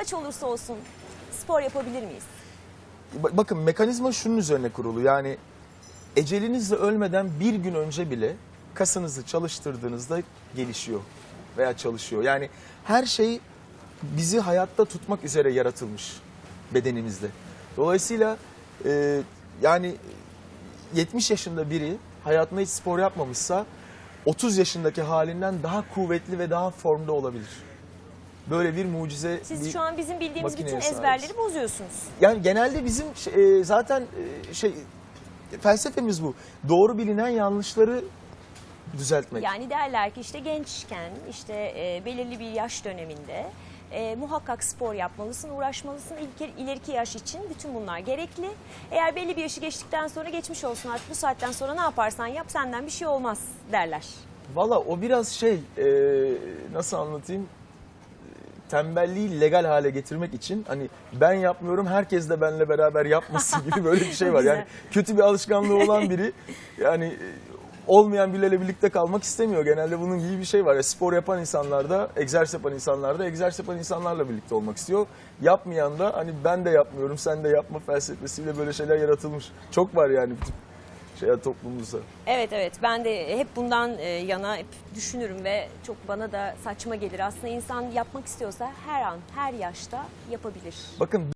kaç olursa olsun spor yapabilir miyiz? Ba- Bakın mekanizma şunun üzerine kurulu. Yani ecelinizle ölmeden bir gün önce bile kasınızı çalıştırdığınızda gelişiyor veya çalışıyor. Yani her şey bizi hayatta tutmak üzere yaratılmış bedenimizde. Dolayısıyla e, yani 70 yaşında biri hayatında hiç spor yapmamışsa 30 yaşındaki halinden daha kuvvetli ve daha formda olabilir. Böyle bir mucize Siz bir- şu an bizim bildiğimiz bütün sahibiz. ezberleri bozuyorsunuz. yani genelde bizim şey- e, zaten e, şey felsefemiz bu. Doğru bilinen yanlışları düzeltmek. Yani derler ki işte gençken işte e, belirli bir yaş döneminde e, muhakkak spor yapmalısın, uğraşmalısın. İlk, ileriki yaş için bütün bunlar gerekli. Eğer belli bir yaşı geçtikten sonra geçmiş olsun artık bu saatten sonra ne yaparsan yap senden bir şey olmaz derler. Valla o biraz şey e, nasıl anlatayım tembelliği legal hale getirmek için hani ben yapmıyorum herkes de benle beraber yapmasın gibi böyle bir şey var. Yani kötü bir alışkanlığı olan biri yani e, olmayan birileriyle birlikte kalmak istemiyor. Genelde bunun gibi bir şey var. Ya, spor yapan insanlar da, egzersiz yapan insanlar da egzersiz yapan insanlarla birlikte olmak istiyor. Yapmayan da hani ben de yapmıyorum sen de yapma felsefesiyle böyle şeyler yaratılmış. Çok var yani şeyler toplumumuzda. Evet evet ben de hep bundan e, yana hep düşünürüm ve çok bana da saçma gelir. Aslında insan yapmak istiyorsa her an her yaşta yapabilir. Bakın